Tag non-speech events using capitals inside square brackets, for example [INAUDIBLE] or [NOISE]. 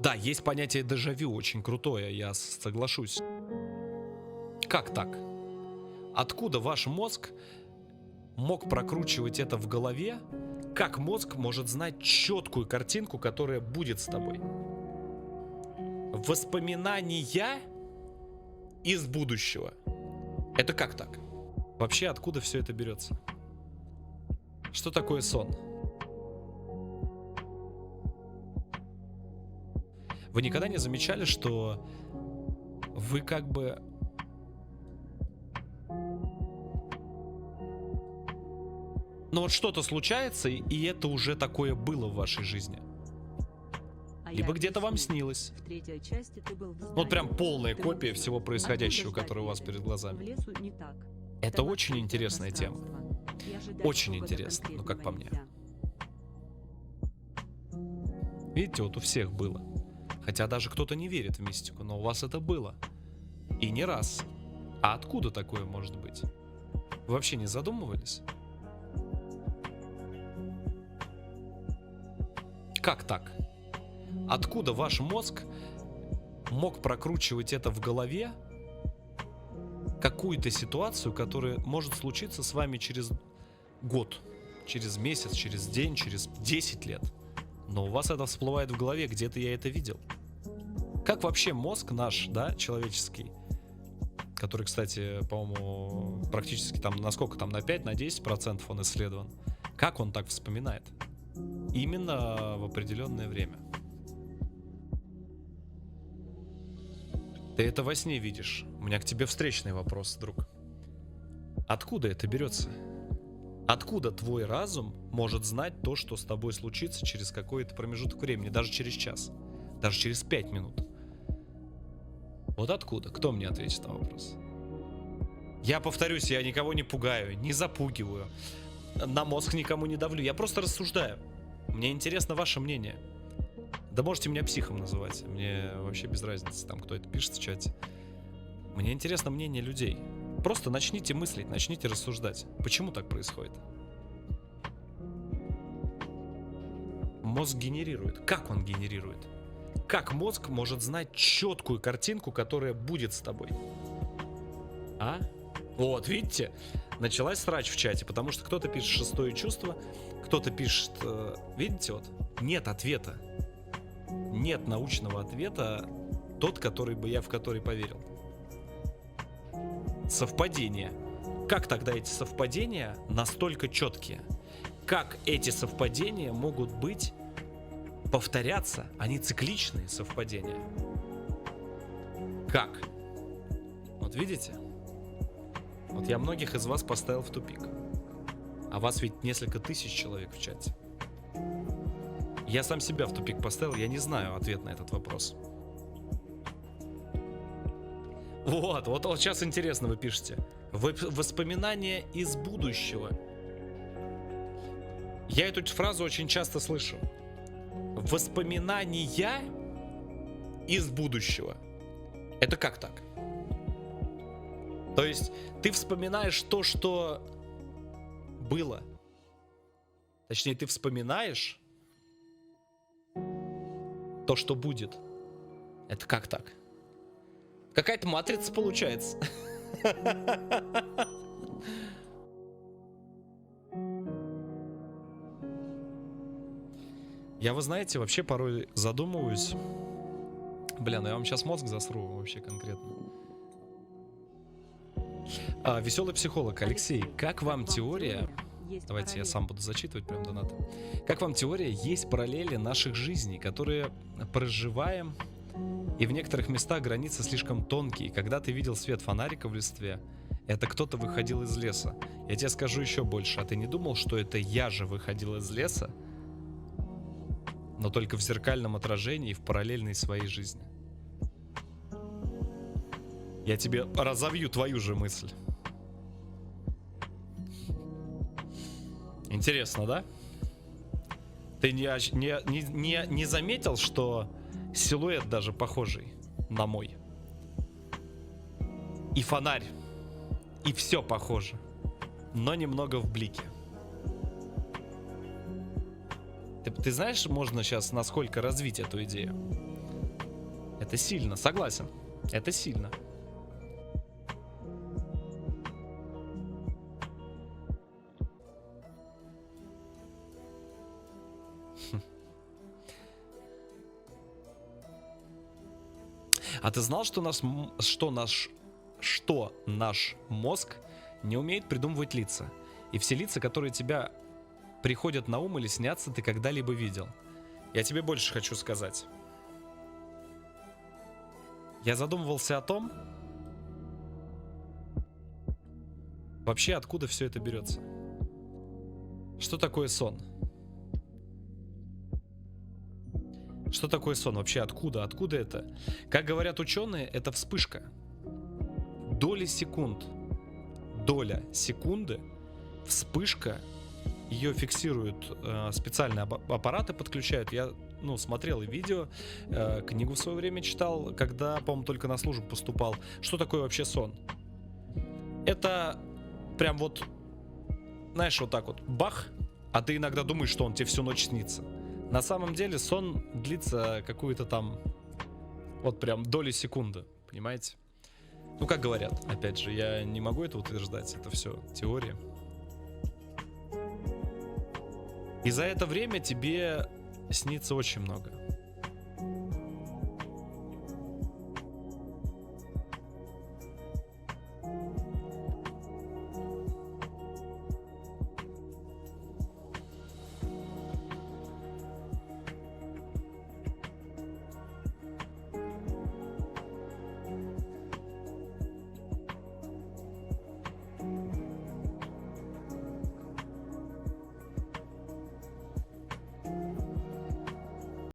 Да, есть понятие дежавю, очень крутое, я соглашусь. Как так? Откуда ваш мозг мог прокручивать это в голове? Как мозг может знать четкую картинку, которая будет с тобой? Воспоминания из будущего. Это как так? Вообще, откуда все это берется? Что такое сон? Вы никогда не замечали, что вы как бы... Ну вот что-то случается, и- это уже такое было в вашей жизни. А Либо где-то вам снилось. Части ты был в Ну, Вот прям здании. полная Ты копия всего происходящего, которое у вас перед глазами. Это Там очень интересная тема. Очень интересно, ну, как по мне. Видите, вот у всех было. Хотя даже кто-то не верит в мистику, но у вас это было. И не раз. А откуда такое может быть? Вы вообще не задумывались? Как так? Откуда ваш мозг мог прокручивать это в голове? Какую-то ситуацию, которая может случиться с вами через год, через месяц, через день, через 10 лет. Но у вас это всплывает в голове, где-то я это видел. Как вообще мозг наш, да, человеческий, который, кстати, по-моему, практически там, насколько там, на 5, на 10 процентов он исследован, как он так вспоминает? Именно в определенное время. Ты это во сне видишь. У меня к тебе встречный вопрос, друг. Откуда это берется? Откуда твой разум может знать то, что с тобой случится через какой-то промежуток времени, даже через час, даже через пять минут? Вот откуда? Кто мне ответит на вопрос? Я повторюсь, я никого не пугаю, не запугиваю, на мозг никому не давлю, я просто рассуждаю. Мне интересно ваше мнение. Да можете меня психом называть, мне вообще без разницы, там кто это пишет в чате. Мне интересно мнение людей. Просто начните мыслить, начните рассуждать. Почему так происходит? Мозг генерирует. Как он генерирует? Как мозг может знать четкую картинку, которая будет с тобой? А? Вот, видите? Началась срач в чате, потому что кто-то пишет шестое чувство, кто-то пишет... э, видите, вот? Нет ответа. Нет научного ответа, тот, который бы я в который поверил совпадения. Как тогда эти совпадения настолько четкие? Как эти совпадения могут быть повторяться? Они цикличные совпадения. Как? Вот видите? Вот я многих из вас поставил в тупик. А вас ведь несколько тысяч человек в чате. Я сам себя в тупик поставил, я не знаю ответ на этот вопрос. Вот, вот, вот сейчас интересно вы пишете. Вып- Воспоминания из будущего. Я эту фразу очень часто слышу. Воспоминания из будущего. Это как так? То есть ты вспоминаешь то, что было. Точнее, ты вспоминаешь то, что будет. Это как так? Какая-то матрица получается. [LAUGHS] Я, вы знаете, вообще порой задумываюсь. Бля, ну я вам сейчас мозг засру вообще конкретно. А, веселый психолог Алексей, как вам теория? Давайте я сам буду зачитывать прям донаты. Как вам теория? Есть параллели наших жизней, которые проживаем, и в некоторых местах границы слишком тонкие. Когда ты видел свет фонарика в листве, это кто-то выходил из леса. Я тебе скажу еще больше. А ты не думал, что это я же выходил из леса, но только в зеркальном отражении в параллельной своей жизни? Я тебе разовью твою же мысль. Интересно, да? Ты не, не, не, не заметил, что силуэт даже похожий на мой? И фонарь. И все похоже. Но немного в блике. Ты, ты знаешь, можно сейчас насколько развить эту идею? Это сильно, согласен. Это сильно. Хм. А ты знал, что наш, что наш, что наш мозг не умеет придумывать лица? И все лица, которые тебя приходят на ум или снятся, ты когда-либо видел? Я тебе больше хочу сказать. Я задумывался о том, вообще откуда все это берется. Что такое сон? Что такое сон? Вообще откуда? Откуда это? Как говорят ученые, это вспышка. Доли секунд. Доля секунды. Вспышка. Ее фиксируют э, специальные аппараты, подключают. Я ну, смотрел и видео, э, книгу в свое время читал, когда, по-моему, только на службу поступал. Что такое вообще сон? Это прям вот, знаешь, вот так вот, бах, а ты иногда думаешь, что он тебе всю ночь снится. На самом деле сон длится какую-то там, вот прям доли секунды, понимаете? Ну, как говорят, опять же, я не могу это утверждать, это все теория. И за это время тебе снится очень много.